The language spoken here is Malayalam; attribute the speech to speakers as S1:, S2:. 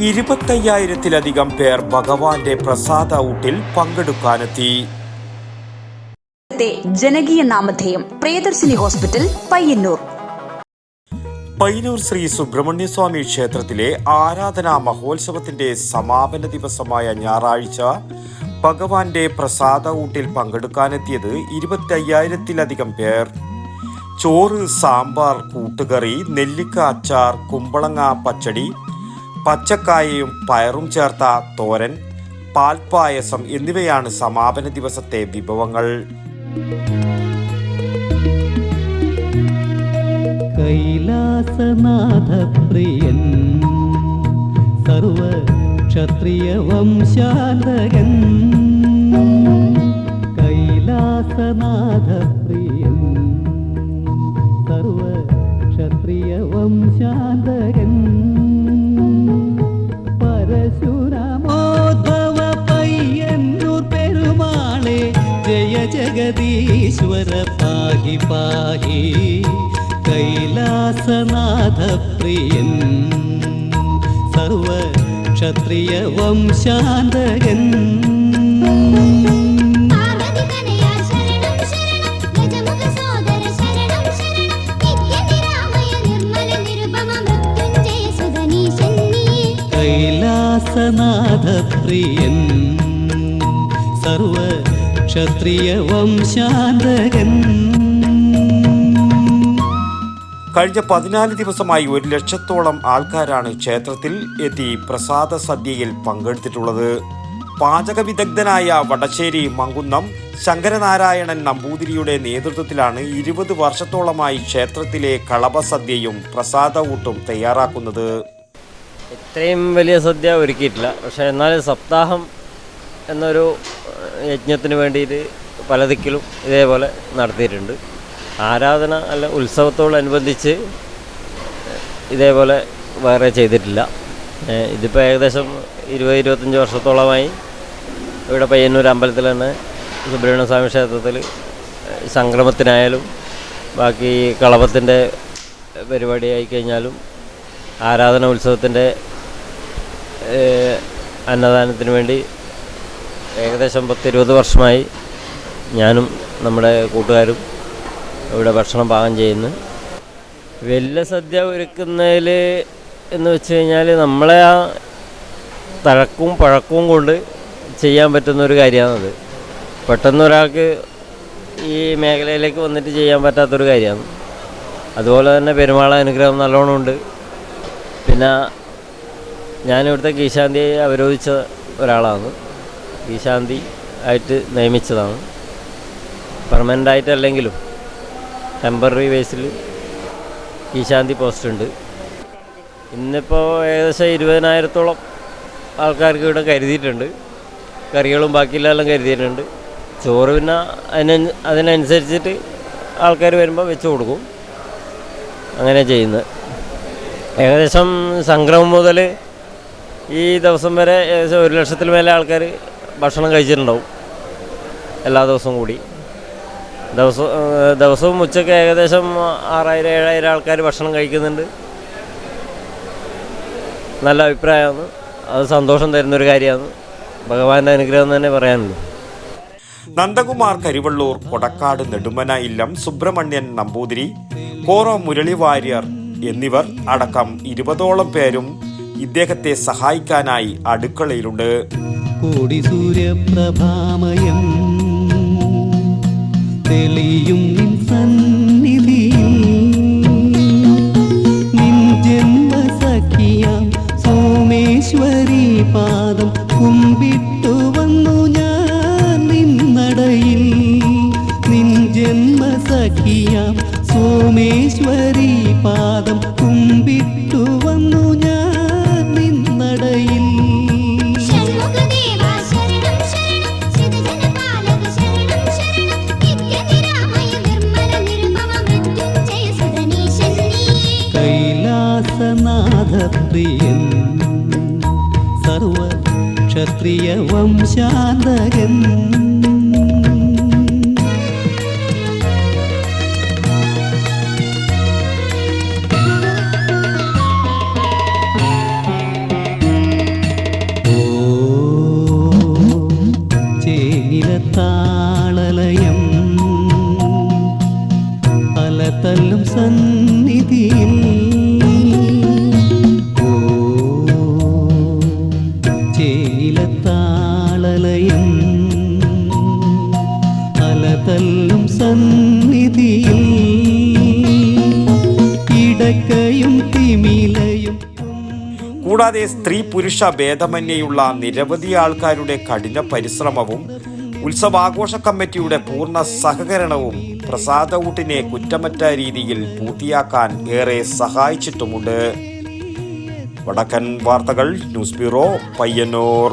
S1: ഇരുപത്തയ്യായിരത്തിലധികം പേർ ഭഗവാന്റെ പ്രസാദ ഊട്ടിൽ പങ്കെടുക്കാനെത്തി.
S2: ജനകീയ നാമധേയം പ്രിയദർശിനി ഹോസ്പിറ്റൽ പയ്യന്നൂർ.
S1: പയ്യന്നൂർ ശ്രീ സുബ്രഹ്മണ്യസ്വാമി ക്ഷേത്രത്തിലെ ആരാധനാ മഹോത്സവത്തിന്റെ സമാപന ദിവസമായ ഞായറാഴ്ച ഭഗവാന്റെ പ്രസാദ ഊട്ടിൽ പങ്കെടുക്കാനെത്തിയത് ഇരുപത്തയ്യായിരത്തിലധികം പേർ. ചോറ് സാമ്പാർ കൂട്ടുകറി നെല്ലിക്ക അച്ചാർ കുമ്പളങ്ങ പച്ചടി പച്ചക്കായയും പയറും ചേർത്ത തോരൻ പാൽപ്പായസം എന്നിവയാണ് സമാപന ദിവസത്തെ വിഭവങ്ങൾ.
S3: ക്ഷത്രിയ വംശാന്തകൻ കൈലാസനാഥപ്രിയൻ സർവ നിരുപമ സർവ ക്ഷത്രിയ വംശാന്തകൻ കൈലാസനാഥപ്രിയൻ. സർവ ക്ഷത്രിയ വംശാന്തകൻ
S1: കഴിഞ്ഞ പതിനാല് ദിവസമായി ഒരു ലക്ഷത്തോളം ആൾക്കാരാണ് ക്ഷേത്രത്തിൽ എത്തി പ്രസാദ സദ്യയിൽ പങ്കെടുത്തിട്ടുള്ളത്. പാചക വിദഗ്ധനായ വടശ്ശേരി മങ്കുന്നം ശങ്കരനാരായണൻ നമ്പൂതിരിയുടെ നേതൃത്വത്തിലാണ് ഇരുപത് വർഷത്തോളമായി ക്ഷേത്രത്തിലെ കളഭസദ്യയും പ്രസാദ ഊട്ടും തയ്യാറാക്കുന്നത്.
S4: ഇത്രയും വലിയ സദ്യ ഒരുക്കിയിട്ടില്ല. പക്ഷേ എന്നാലും സപ്താഹം എന്നൊരു യജ്ഞത്തിന് വേണ്ടിയിട്ട് പല ദിക്കിലും ഇതേപോലെ നടത്തിയിട്ടുണ്ട്. ആരാധന അല്ല ഉത്സവത്തോടനുബന്ധിച്ച് ഇതേപോലെ വേറെ ചെയ്തിട്ടില്ല. ഇതിപ്പോൾ ഏകദേശം ഇരുപത് ഇരുപത്തഞ്ച് വർഷത്തോളമായി ഇവിടെ പയ്യന്നൂർ അമ്പലത്തിൽ തന്നെ സുബ്രഹ്മണ്യ സ്വാമി ക്ഷേത്രത്തിൽ സംക്രമത്തിനായാലും ബാക്കി കളപത്തിന്റെ പരിപാടി കഴിഞ്ഞാലും ആരാധന ഉത്സവത്തിന്റെ അന്നദാനത്തിന് വേണ്ടി ഏകദേശം പത്തിരുപത് വർഷമായി ഞാനും നമ്മുടെ കൂട്ടുകാരും ഇവിടെ ഭക്ഷണം പാകം ചെയ്യുന്നു. വലിയ സദ്യ ഒരുക്കുന്നതിൽ എന്ന് വെച്ച് കഴിഞ്ഞാൽ നമ്മളെ ആ തഴക്കും പഴക്കവും കൊണ്ട് ചെയ്യാൻ പറ്റുന്ന ഒരു കാര്യമാണത്. പെട്ടെന്ന് ഒരാൾക്ക് ഈ മേഖലയിലേക്ക് വന്നിട്ട് ചെയ്യാൻ പറ്റാത്തൊരു കാര്യമാണ്. അതുപോലെ തന്നെ പെരുമാള അനുഗ്രഹം നല്ലോണം ഉണ്ട്. പിന്നെ ഞാനിവിടുത്തെ കീശാന്തിയെ അവരോധിച്ച ഒരാളാണ്. കീശാന്തി ആയിട്ട് നിയമിച്ചതാണ്. പെർമനന്റ് ആയിട്ടല്ലെങ്കിലും ടെമ്പററി ബേസിൽ ഈശാന്തി പോസ്റ്റ് ഉണ്ട്. ഇന്നിപ്പോൾ ഏകദേശം ഇരുപതിനായിരത്തോളം ആൾക്കാർക്ക് ഇവിടെ കരുതിയിട്ടുണ്ട്. കറികളും ബാക്കിയെല്ലാം കരുതിയിട്ടുണ്ട്. ചോറ് പിന്നെ അതിന അതിനനുസരിച്ചിട്ട് ആൾക്കാർ വരുമ്പോൾ വെച്ച് കൊടുക്കും. അങ്ങനെ ചെയ്യുന്നത്. ഏകദേശം സംക്രമം മുതൽ ഈ ദിവസം വരെ ഏകദേശം ഒരു ലക്ഷത്തിൽ മേലെ ആൾക്കാർ ഭക്ഷണം കഴിച്ചിട്ടുണ്ടാവും. എല്ലാ ദിവസവും കൂടി. ദിവസം ദിവസവും ഉച്ചയ്ക്ക് ഏകദേശം ആറായിരം ഏഴായിരം ആൾക്കാർ ഭക്ഷണം കഴിക്കുന്നുണ്ട്. നല്ല അഭിപ്രായമാണ്. അത് സന്തോഷം തരുന്നൊരു കാര്യമാണ്. ഭഗവാന്റെ അനുഗ്രഹം എന്ന് തന്നെ പറയാനുള്ളൂ.
S1: നന്ദകുമാർ കരിവള്ളൂർ കൊടക്കാട് നെടുമന ഇല്ലം സുബ്രഹ്മണ്യൻ നമ്പൂതിരി കോറോ മുരളി വാര്യർ എന്നിവർ അടക്കം ഇരുപതോളം പേരും ഇദ്ദേഹത്തെ സഹായിക്കാനായി അടുക്കളയിലുണ്ട്.
S3: കോടി സൂര്യപ്രഭാമയം
S5: செலியும் സർവക്ഷത്രിയ ക്ഷത്രിയ വംശാന്തകൻ താളലയം അലത്തല്ലും
S3: സന്നിധി സന്നിധിയിൽ ഇടക്കയും തിമിലയും
S1: കൂടാതെ സ്ത്രീ പുരുഷ ഭേദമന്യുള്ള നിരവധി ആൾക്കാരുടെ കഠിന പരിശ്രമവും ഉത്സവാഘോഷ കമ്മിറ്റിയുടെ പൂർണ സഹകരണവും പ്രസാദകൂട്ടിനെ കുറ്റമറ്റ രീതിയിൽ പൂർത്തിയാക്കാൻ ഏറെ സഹായിച്ചിട്ടുമുണ്ട്. വടക്കൻ വാർത്തകൾ news bureau Payyanur.